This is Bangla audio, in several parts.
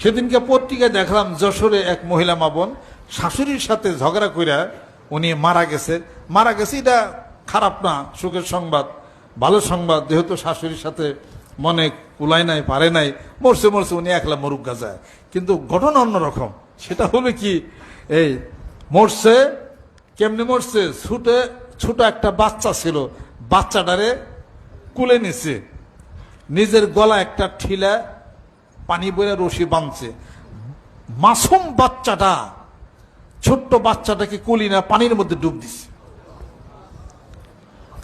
সেদিনকে পত্রিকায় দেখলাম যশোরে এক মহিলা মা বোন শাশুড়ির সাথে ঝগড়া কইরা উনি মারা গেছে। মারা গেছে, এটা খারাপ না, সুখের সংবাদ, ভালো সংবাদ, যেহেতু শাশুড়ির সাথে মনে কুলাই নাই, পারে নাই, মরছে মরছে, উনি একলা মরুক গাজায় কিন্তু ঘটনা অন্যরকম, সেটা হলো কি, এই মরছে, কেমনি মরছে? ছুটে, ছোট একটা বাচ্চা ছিল, বাচ্চাটারে কুলে নিছে। নিজের গলা একটা ঠিলা পানি বইরে রশি বাঁধছে। মাসুম বাচ্চাটা, ছোট্ট বাচ্চাটাকে কুলি না পানির মধ্যে ডুব দিছে।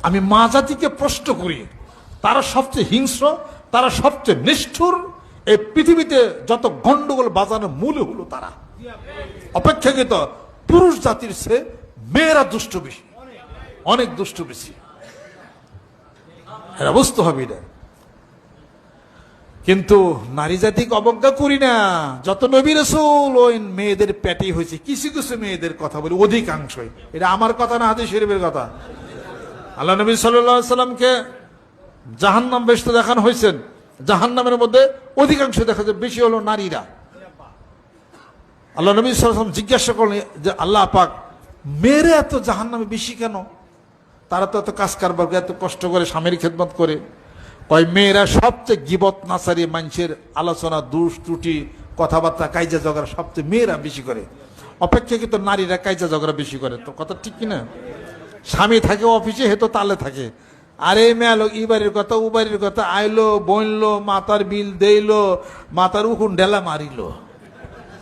আমি মা জাতিকে প্রশ্ন করি, তারা সবচেয়ে হিংস্র, তারা সবচেয়ে নিষ্ঠুর, এই পৃথিবীতে যত গন্ডগোল বাজানোর মূল হলো তারা। অপেক্ষাকৃত পুরুষ জাতির সে মেয়েরা দুষ্ট বেশি, অনেক দুষ্ট বেশি। এরা বুঝতে হবে এটা। কিন্তু নারী জাতিকে অবজ্ঞা করি না। যত নবী রসুল, ওই মেয়েদের প্যাটি হয়েছে। কিছু কিছু মেয়েদের কথা বলি, অধিকাংশই। এটা আমার কথা না, হাদিস শরীফের কথা। আল্লাহ নবী সাল্লামকে জাহান্নাম বেশ তো দেখানো হয়েছেন। জাহান্নামের মধ্যে অধিকাংশ দেখা যায় বেশি হলো নারীরা। আল্লাহ নবী সাল্লাম জিজ্ঞাসা করলেন যে, আল্লাহ পাক, মেয়েরা এত জাহান্নামে বেশি কেন? তারা তো এত কাজ কারবার এত কষ্ট করে স্বামীর খেদমত করে। কয়, মেয়েরা সবচেয়ে গিবত নাচারি মানুষের আলোচনা, দুষ ত্রুটি, কথাবার্তা, কাইজা ঝগড়া সবচেয়ে মেয়েরা বেশি করে। অপেক্ষাকৃত নারীরা কাইজা ঝগড়া বেশি করে। তো কথা ঠিক কিনা? স্বামী থাকে অফিসে হেতো তালে থাকে। আরে মেয়ালো ই বাড়ির কথা ও বাড়ির কথা, আইলো, বইনলো, মাতার বিল দেইলো, মাতার উকুন ডেলা মারিলো।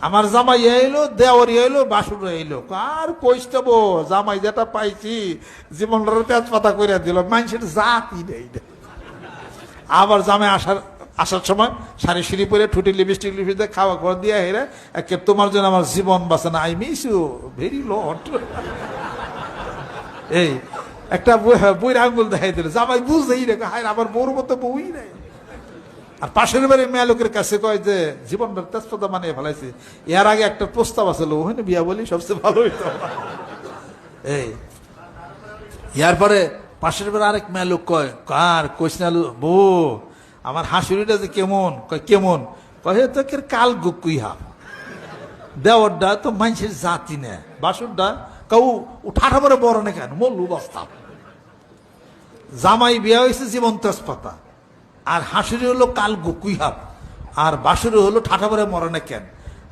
আমার জামাই এলো দেওয়ারি এলো বাসুর এলো আর কইস্তবো? জামাই যেটা পাইছি, জীবনটার তেজপাতা করে দিল। মানুষের জাতি নেই। আবার জামাই আসার আসার সময় শাড়ি সিঁড়ি পরে ঠুটি লিপস্টিক লিপস্টিক খাওয়া খাওয়া দিয়ে হেরে একে তোমার জন্য আমার জীবন বাঁচে না I miss you very lot এই, একটা বই- বইয়ের আঙ্গুল দেখাই দিল। জামাই বুঝতেই রে হায় আবার বউর মতো বউই নাই। আর পাশের বাড়ির মেয়ে লোকের কাছে কয় যে, জীবনটা তেজপাতা বানিয়ে ফেলাইছে। এর আগে একটা প্রস্তাব আছে ওখানে বিয়া বলি সবচেয়ে ভালো হইতো। এই, ইয়ার পরে পাশের বাড়ি আরেক মেয়ে লোক কয়, কার? কইস না বউ, আমার হাসুরিটা যে কেমন? কয় কেমন? কয় হে তো কের কাল গুকুই হা দেওয়ারটা তো মানুষের জাতি নে। বাসুরটা কাউ উঠাটা পরে বড় না কেন? মল্লু বস্তা জামাই বিয়া হয়েছে জীবন তেজপাতা। আর হাসুরি হলো কাল গুকুইহাব আর বাসুরি হলো ঠাঠা পরে মরণে কেন?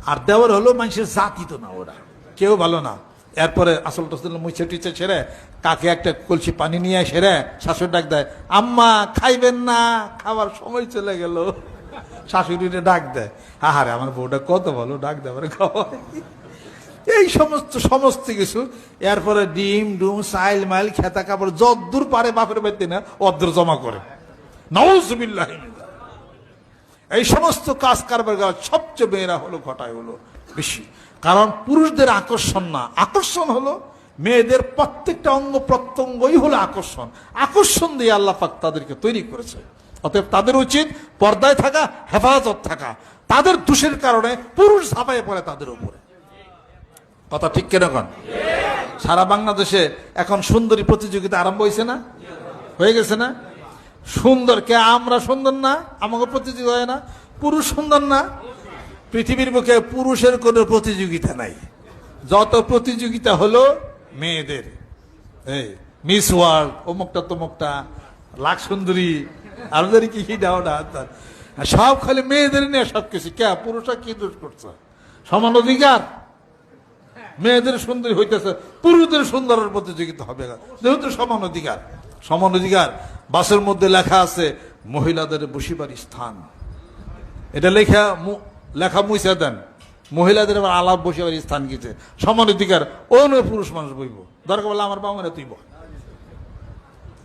আর দেওয়ার হলো মানুষের জাতি তো না ওরা। কেউ ভালো না। এরপরে আসল টসল মুছে টুছে ছেড়ে কাকে একটা কলসি পানি নিয়ে সেরে শাশুড়ি ডাক দেয়, আম্মা, খাইবেন না। খাবার সময় চলে গেল। শাশুড়িরে ডাক দেয়, আহারে, আমার বউটা কত ভালো, ডাক দেয় আমার খাওয়ায় এই সমস্ত সমস্ত কিছু। এরপরে ডিম, ডুম, সাইল, মাইল, খেতা কাপড় যদ্দূর পারে বাপের বাড়িতে না অদ্দূর জমা করে। নওয়াজবিল্লাহ এই সমস্ত কাজ কারবার সবচেয়ে মেয়েরা হলো, ঘটায় হলো বেশি। কারণ পুরুষদের আকর্ষণ না। আকর্ষণ হলো মেয়েদের প্রত্যেকটা অঙ্গ প্রত্যঙ্গই হলো আকর্ষণ। আকর্ষণ দিয়ে আল্লাহ পাক তাদেরকে তৈরি করেছে। অতএব তাদের উচিত পর্দায় থাকা, হেফাজত থাকা। তাদের দোষের কারণে পুরুষ ঝাঁপায় পড়ে তাদের উপরে। কথা ঠিক কেন কন? সারা বাংলাদেশে এখন সুন্দরী প্রতিযোগিতা আরম্ভ হয়েছে না? হয়ে গেছে না? সুন্দর কে? আমরা সুন্দর না? আমাকে প্রতিযোগিতা হয় না। পুরুষ সুন্দর না? পৃথিবীর মুখে পুরুষের কোনো প্রতিযোগিতা নাই। যত প্রতিযোগিতা হলো, মেয়েদের। এই, মিস ওয়ার্ল্ড, অমুকটা তমুকটা লাখ সুন্দরী আর কি কি না সব খালি মেয়েদের নিয়ে সব কিছু কে, পুরুষরা কি দোষ করছে? সমান অধিকার? মেয়েদের সুন্দরী হইতেছে, পুরুষদের সুন্দরের প্রতিযোগিতা হবে না। যেহেতু সমান অধিকার। সমান অধিকার, বাসের মধ্যে লেখা আছে, মহিলাদের বসিবার স্থান। এটা লেখা লেখা মুইসা দেন। মহিলাদের আবার আলাপ বসিবার স্থান গেছে। সমান অধিকার, অন্য পুরুষ মানুষ বইব। দরকার বলে আমার বামনে তুই বল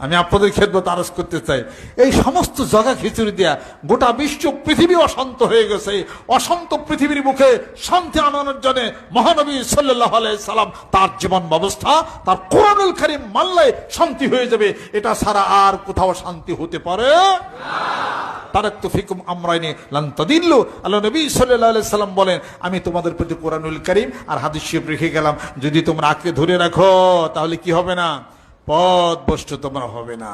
আমি আপনাদের খেদমত আরজ করতে চাই। এই সমস্ত জগা খিচুড়ি দিয়া গোটা বিশ্ব পৃথিবী অশান্ত হয়ে গেছে। অশান্ত পৃথিবীর মুখে শান্তি আনানোর জন্য মহানবী সাল্লাহ সাল্লাম তার জীবন ব্যবস্থা, তার কোরআনুল কারিম মানলে শান্তি হয়ে যাবে। এটা ছাড়া আর কোথাও শান্তি হতে পারে তারাক তো ফিকুম আমরাইনে লান্তাদিল্লু আল্লাহ নবী সাল্লাহ সাল্লাম বলেন, আমি তোমাদের প্রতি কোরআনুল করিম আর হাদিস রেখে গেলাম। যদি তোমরা আঁকড়ে ধরে রাখো, তাহলে কি হবে না? পদ বস্তু তোমরা হবে না।